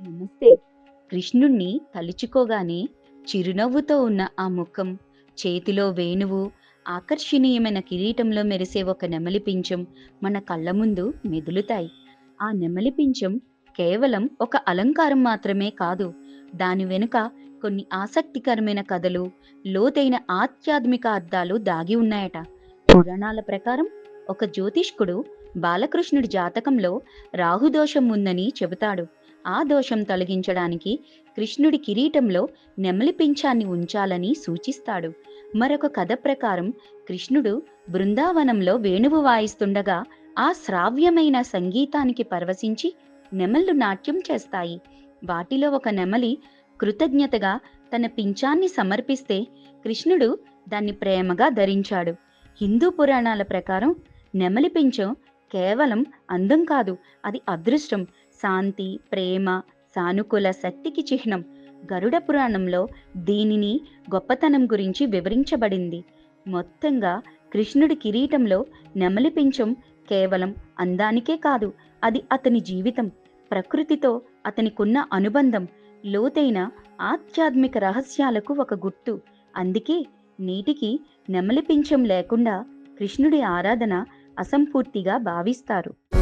నమస్తే. కృష్ణుణ్ణి తలుచుకోగానే చిరునవ్వుతో ఉన్న ఆ ముఖం చేతిలో వేణువు ఆకర్షణీయమైన కిరీటంలో మెరిసే ఒక నెమలి పించం మన కళ్ళ ముందు మెదులుతాయి. ఆ నెమలి పించం కేవలం ఒక అలంకారం మాత్రమే కాదు దాని వెనుక కొన్ని ఆసక్తికరమైన కథలు లోతైన ఆధ్యాత్మిక అర్థాలు దాగి ఉన్నాయట. పురాణాల ప్రకారం ఒక జ్యోతిష్కుడు బాలకృష్ణుడి జాతకంలో రాహుదోషం ఉందని చెబుతాడు. ఆ దోషం తొలగించడానికి కృష్ణుడి కిరీటంలో నెమలి పింఛాన్ని ఉంచాలని సూచిస్తాడు. మరొక కథ ప్రకారం కృష్ణుడు బృందావనంలో వేణువు వాయిస్తుండగా ఆ శ్రావ్యమైన సంగీతానికి పరవశించి నెమళ్ళు నాట్యం చేస్తాయి. వాటిలో ఒక నెమలి కృతజ్ఞతగా తన పింఛాన్ని సమర్పిస్తే కృష్ణుడు దాన్ని ప్రేమగా ధరించాడు. హిందూ పురాణాల ప్రకారం నెమలి పింఛం కేవలం అందం కాదు అది అదృష్టం. శాంతి ప్రేమ సానుకూల శక్తికి చిహ్నం. గరుడ పురాణంలో దీనిని గొప్పతనం గురించి వివరించబడింది. మొత్తంగా కృష్ణుడి కిరీటంలో నెమలి పింఛం కేవలం అందానికే కాదు అది అతని జీవితం ప్రకృతితో అతనికున్న అనుబంధం లోతైన ఆధ్యాత్మిక రహస్యాలకు ఒక గుర్తు. అందుకే నీటికి నెమలి పింఛం లేకుండా కృష్ణుడి ఆరాధన అసంపూర్తిగా భావిస్తారు.